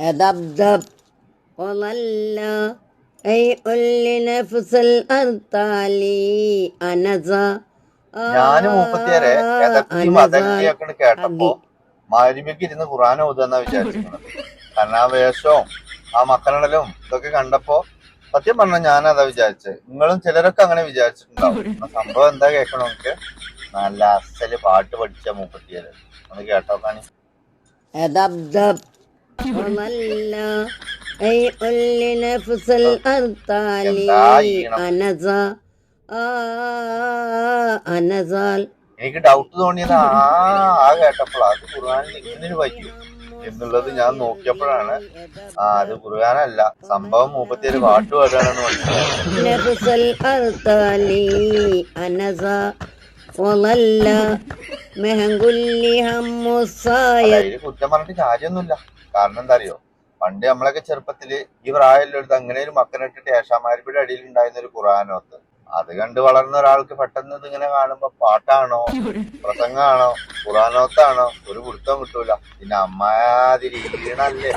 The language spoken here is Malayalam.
أذبذب وظل أيء لنفس الأرطال أنزا ഞാന് മൂപ്പത്തിയാരെ ഏതൊക്കെ മതങ്ങളെയൊക്കെ കേട്ടപ്പോ മാരിമയ്ക്ക് ഇരുന്ന് ഖുറാൻ ഓതുന്ന വിചാരിച്ചിരുന്നത് കാരണം ആ വേഷവും ആ മക്കളിടലും ഇതൊക്കെ കണ്ടപ്പോ സത്യം പറഞ്ഞ ഞാൻ അതാ വിചാരിച്ചത് നിങ്ങളും ചിലരൊക്കെ അങ്ങനെ വിചാരിച്ചിട്ടുണ്ടാവും ആ സംഭവം എന്താ കേൾക്കണോ നമുക്ക് നല്ല അസല് പാട്ട് പഠിച്ച മൂപ്പത്തിയാര് ഒന്ന് കേട്ടോ കാണി എനിക്ക് ഡൗട്ട് തോന്നിയത് ആ ആ കേട്ടപ്പോൾ അത് ഖുർആാനിൽ ഇങ്ങനെ പറ്റും എന്നുള്ളത് ഞാൻ നോക്കിയപ്പോഴാണ്. ആ അത് ഖുർആാനല്ല. സംഭവം മൂപ്പത്തിയൊരു പാട്ട് പാടുകയാണെന്ന് മനസ്സിലായത് ഒന്നല്ല. മെഹങ്കുല്ലി കുറ്റം പറഞ്ഞിട്ട് കാര്യമൊന്നുമില്ല. കാരണം എന്താ അറിയോ പണ്ട് നമ്മളൊക്കെ ചെറുപ്പത്തിൽ ഈ പ്രായമുള്ളടുത്ത് അങ്ങനെ ഒരു മക്കനിട്ടിട്ട് ഏഷാമാരിപ്പിയുടെ അടിയിൽ ഉണ്ടായിരുന്ന ഒരു ഖുറാനോത്ത് അത് കണ്ട് വളർന്ന ഒരാൾക്ക് പെട്ടെന്ന് ഇതിങ്ങനെ കാണുമ്പോ പാട്ടാണോ? പ്രസംഗമാണോ? ഖുറാനോത്താണോ ഒരു കുടുത്തം കിട്ടൂല. പിന്നെ അമ്മാതിരി ഈണല്ലേ.